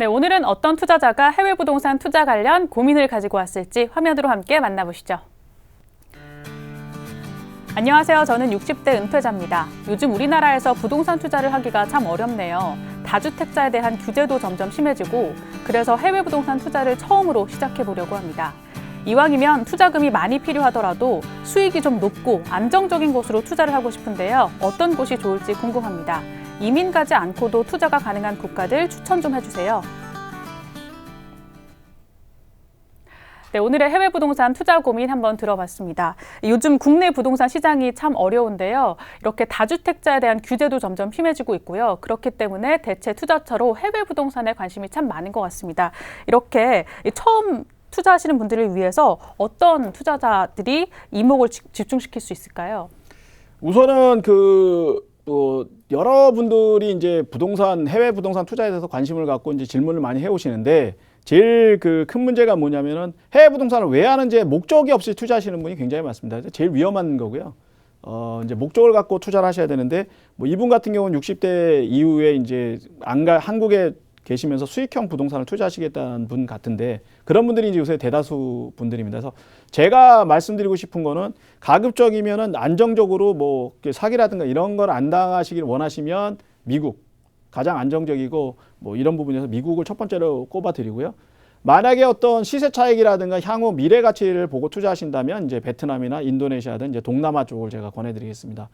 네, 오늘은 어떤 투자자가 해외 부동산 투자 관련 고민을 가지고 왔을지 화면으로 함께 만나보시죠. 안녕하세요. 저는 60대 은퇴자입니다. 요즘 우리나라에서 부동산 투자를 하기가 참 어렵네요. 다주택자에 대한 규제도 점점 심해지고 그래서 해외 부동산 투자를 처음으로 시작해 보려고 합니다. 이왕이면 투자금이 많이 필요하더라도 수익이 좀 높고 안정적인 곳으로 투자를 하고 싶은데요. 어떤 곳이 좋을지 궁금합니다. 이민 가지 않고도 투자가 가능한 국가들 추천 좀 해주세요. 네, 오늘의 해외 부동산 투자 고민 한번 들어봤습니다. 요즘 국내 부동산 시장이 참 어려운데요. 이렇게 다주택자에 대한 규제도 점점 심해지고 있고요. 그렇기 때문에 대체 투자처로 해외 부동산에 관심이 참 많은 것 같습니다. 이렇게 처음 투자하시는 분들을 위해서 어떤 투자자들이 이목을 지- 집중시킬 수 있을까요? 우선은 그, 뭐, 여러분들이 이제 부동산, 해외 부동산 투자에 대해서 관심을 갖고 이제 질문을 많이 해오시는데 제일 그 큰 문제가 뭐냐면은 해외 부동산을 왜 하는지 목적이 없이 투자하시는 분이 굉장히 많습니다. 제일 위험한 거고요. 어, 이제 목적을 갖고 투자를 하셔야 되는데 뭐 이분 같은 경우는 60대 이후에 이제 안가 한국에 계시면서 수익형 부동산을 투자하시겠다는 분 같은데 그런 분들이 이제 요새 대다수 분들입니다. 그래서 제가 말씀드리고 싶은 거는 가급적이면은 안정적으로 뭐 사기라든가 이런 걸 안 당하시길 원하시면 미국 가장 안정적이고 뭐 이런 부분에서 미국을 첫 번째로 꼽아 드리고요. 만약에 어떤 시세 차익이라든가 향후 미래 가치를 보고 투자하신다면 이제 베트남이나 인도네시아든 이제 동남아 쪽을 제가 권해드리겠습니다.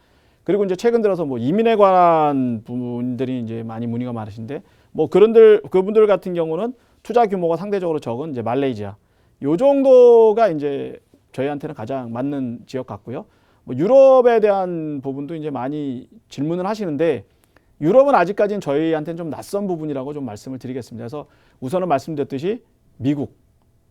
그리고 이제 최근 들어서 뭐 이민에 관한 분들이 이제 많이 문의가 많으신데 뭐 그런들 그분들 같은 경우는 투자 규모가 상대적으로 적은 이제 말레이시아 요 정도가 이제 저희한테는 가장 맞는 지역 같고요. 뭐 유럽에 대한 부분도 이제 많이 질문을 하시는데 유럽은 아직까지는 저희한테는 좀 낯선 부분이라고 좀 말씀을 드리겠습니다. 그래서 우선은 말씀드렸듯이 미국,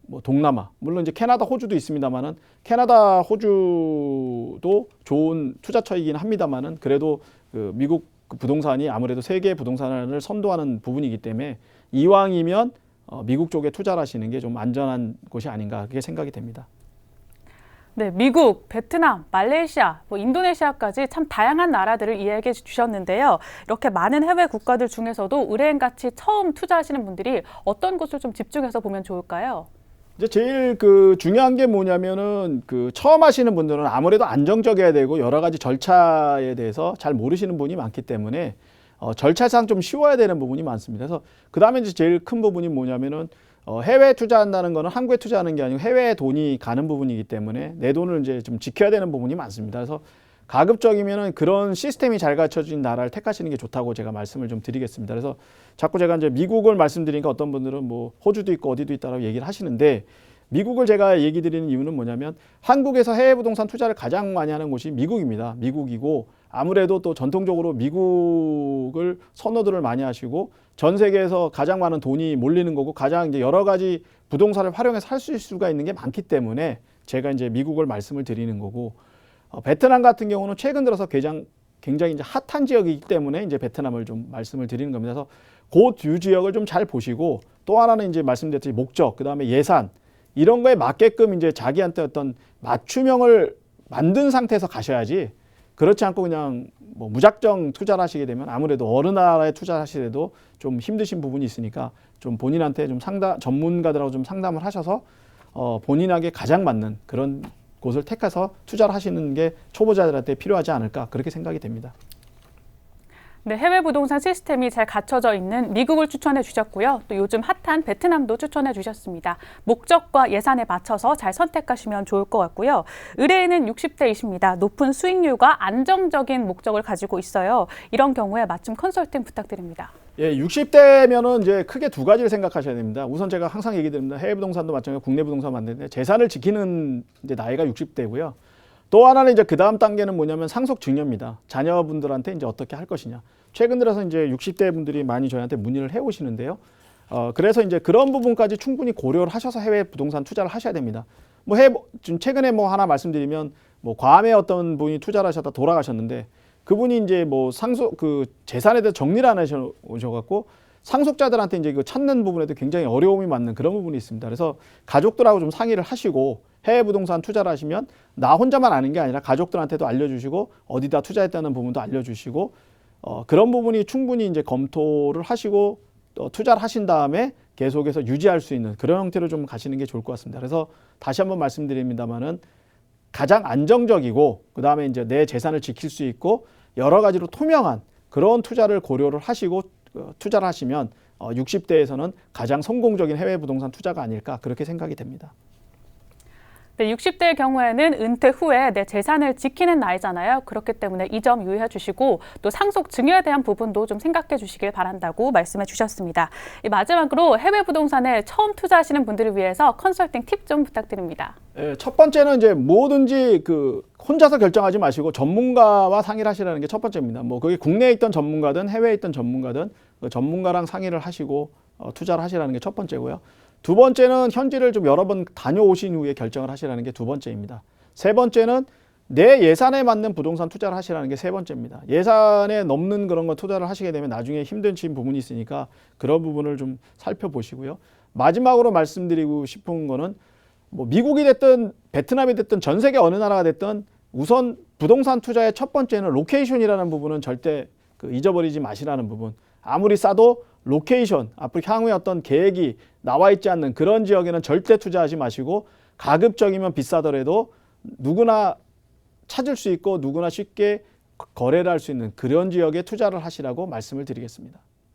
뭐 동남아, 물론 이제 캐나다, 호주도 있습니다만은 캐나다, 호주도 좋은 투자처이긴 합니다만은 그래도 그 미국 그 부동산이 아무래도 세계 부동산을 선도하는 부분이기 때문에 이왕이면 어, 미국 쪽에 투자를 하시는 게 좀 안전한 곳이 아닌가 그렇게 생각이 됩니다. 네, 미국, 베트남, 말레이시아, 뭐 인도네시아까지 참 다양한 나라들을 이야기해 주셨는데요. 이렇게 많은 해외 국가들 중에서도 의뢰인 같이 처음 투자하시는 분들이 어떤 곳을 좀 집중해서 보면 좋을까요? 이제 제일 그 중요한 게 뭐냐면은 그 처음 하시는 분들은 아무래도 안정적이어야 되고 여러 가지 절차에 대해서 잘 모르시는 분이 많기 때문에 어, 절차상 좀 쉬워야 되는 부분이 많습니다. 그래서 그 다음에 이제 제일 큰 부분이 뭐냐면은 어, 해외 투자한다는 거는 한국에 투자하는 게 아니고 해외에 돈이 가는 부분이기 때문에 내 돈을 이제 좀 지켜야 되는 부분이 많습니다. 그래서 가급적이면은 그런 시스템이 잘 갖춰진 나라를 택하시는 게 좋다고 제가 말씀을 좀 드리겠습니다. 그래서 자꾸 제가 이제 미국을 말씀드리니까 어떤 분들은 뭐 호주도 있고 어디도 있다라고 얘기를 하시는데 미국을 제가 얘기 드리는 이유는 뭐냐면 한국에서 해외 부동산 투자를 가장 많이 하는 곳이 미국입니다. 미국이고 아무래도 또 전통적으로 미국을 선호들을 많이 하시고 전 세계에서 가장 많은 돈이 몰리는 거고 가장 이제 여러 가지 부동산을 활용해서 할 수가 있는 게 많기 때문에 제가 이제 미국을 말씀을 드리는 거고 어, 베트남 같은 경우는 최근 들어서 굉장히 굉장히 이제 핫한 지역이기 때문에 이제 베트남을 좀 말씀을 드리는 겁니다. 그래서 그두 지역을 좀 잘 보시고 또 하나는 이제 말씀드렸듯이 목적, 그 다음에 예산 이런 거에 맞게끔 이제 자기한테 어떤 맞춤형을 만든 상태에서 가셔야지 그렇지 않고 그냥 뭐 무작정 투자를 하시게 되면 아무래도 어느 나라에 투자를 하시더라도 좀 힘드신 부분이 있으니까 좀 본인한테 좀 상담 전문가들하고 좀 상담을 하셔서 어 본인에게 가장 맞는 그런 곳을 택해서 투자를 하시는 게 초보자들한테 필요하지 않을까 그렇게 생각이 됩니다. 네, 해외 부동산 시스템이 잘 갖춰져 있는 미국을 추천해 주셨고요. 또 요즘 핫한 베트남도 추천해 주셨습니다. 목적과 예산에 맞춰서 잘 선택하시면 좋을 것 같고요. 의뢰인은 60대이십니다. 높은 수익률과 안정적인 목적을 가지고 있어요. 이런 경우에 맞춤 컨설팅 부탁드립니다. 예, 60대면은 이제 크게 두 가지를 생각하셔야 됩니다. 우선 제가 항상 얘기 드립니다. 해외 부동산도 마찬가지고 국내 부동산 만드는데 재산을 지키는 이제 나이가 60대고요. 또 하나는 이제 그 다음 단계는 뭐냐면 상속 증여입니다. 자녀분들한테 이제 어떻게 할 것이냐. 최근 들어서 이제 60대 분들이 많이 저희한테 문의를 해 오시는데요. 어, 그래서 이제 그런 부분까지 충분히 고려를 하셔서 해외 부동산 투자를 하셔야 됩니다. 뭐 해, 지금 최근에 뭐 하나 말씀드리면 뭐 괌에 어떤 분이 투자를 하셨다 돌아가셨는데 그분이 이제 뭐 상속 그 재산에 대해 정리를 안 하셔 오셔갖고 상속자들한테 이제 그 찾는 부분에도 굉장히 어려움이 맞는 그런 부분이 있습니다. 그래서 가족들하고 좀 상의를 하시고 해외 부동산 투자를 하시면 나 혼자만 아는 게 아니라 가족들한테도 알려주시고 어디다 투자했다는 부분도 알려주시고 어, 그런 부분이 충분히 이제 검토를 하시고 또 투자를 하신 다음에 계속해서 유지할 수 있는 그런 형태로 좀 가시는 게 좋을 것 같습니다. 그래서 다시 한번 말씀드립니다만은 가장 안정적이고 그다음에 이제 내 재산을 지킬 수 있고 여러 가지로 투명한 그런 투자를 고려를 하시고 어, 투자를 하시면 어, 60대에서는 가장 성공적인 해외 부동산 투자가 아닐까 그렇게 생각이 됩니다. 네, 60대의 경우에는 은퇴 후에 내 재산을 지키는 나이잖아요. 그렇기 때문에 이 점 유의해 주시고 또 상속 증여에 대한 부분도 좀 생각해 주시길 바란다고 말씀해 주셨습니다. 이 마지막으로 해외 부동산에 처음 투자하시는 분들을 위해서 컨설팅 팁 좀 부탁드립니다. 예, 첫 번째는 이제 뭐든지 그 혼자서 결정하지 마시고 전문가와 상의를 하시라는 게 첫 번째입니다. 뭐 그게 국내에 있던 전문가든 해외에 있던 전문가든 그 전문가랑 상의를 하시고 어, 투자를 하시라는 게 첫 번째고요. 두 번째는 현지를 좀 여러 번 다녀오신 후에 결정을 하시라는 게 두 번째입니다. 세 번째는 내 예산에 맞는 부동산 투자를 하시라는 게 세 번째입니다. 예산에 넘는 그런 거 투자를 하시게 되면 나중에 힘드신 부분이 있으니까 그런 부분을 좀 살펴보시고요. 마지막으로 말씀드리고 싶은 거는 뭐 미국이 됐든 베트남이 됐든 전 세계 어느 나라가 됐든 우선 부동산 투자의 첫 번째는 로케이션이라는 부분은 절대 그 잊어버리지 마시라는 부분. 아무리 싸도 로케이션, 앞으로 향후에 어떤 계획이 나와 있지 않는 그런 지역에는 절대 투자하지 마시고 가급적이면 비싸더라도 누구나 찾을 수 있고 누구나 쉽게 거래를 할 수 있는 그런 지역에 투자를 하시라고 말씀을 드리겠습니다.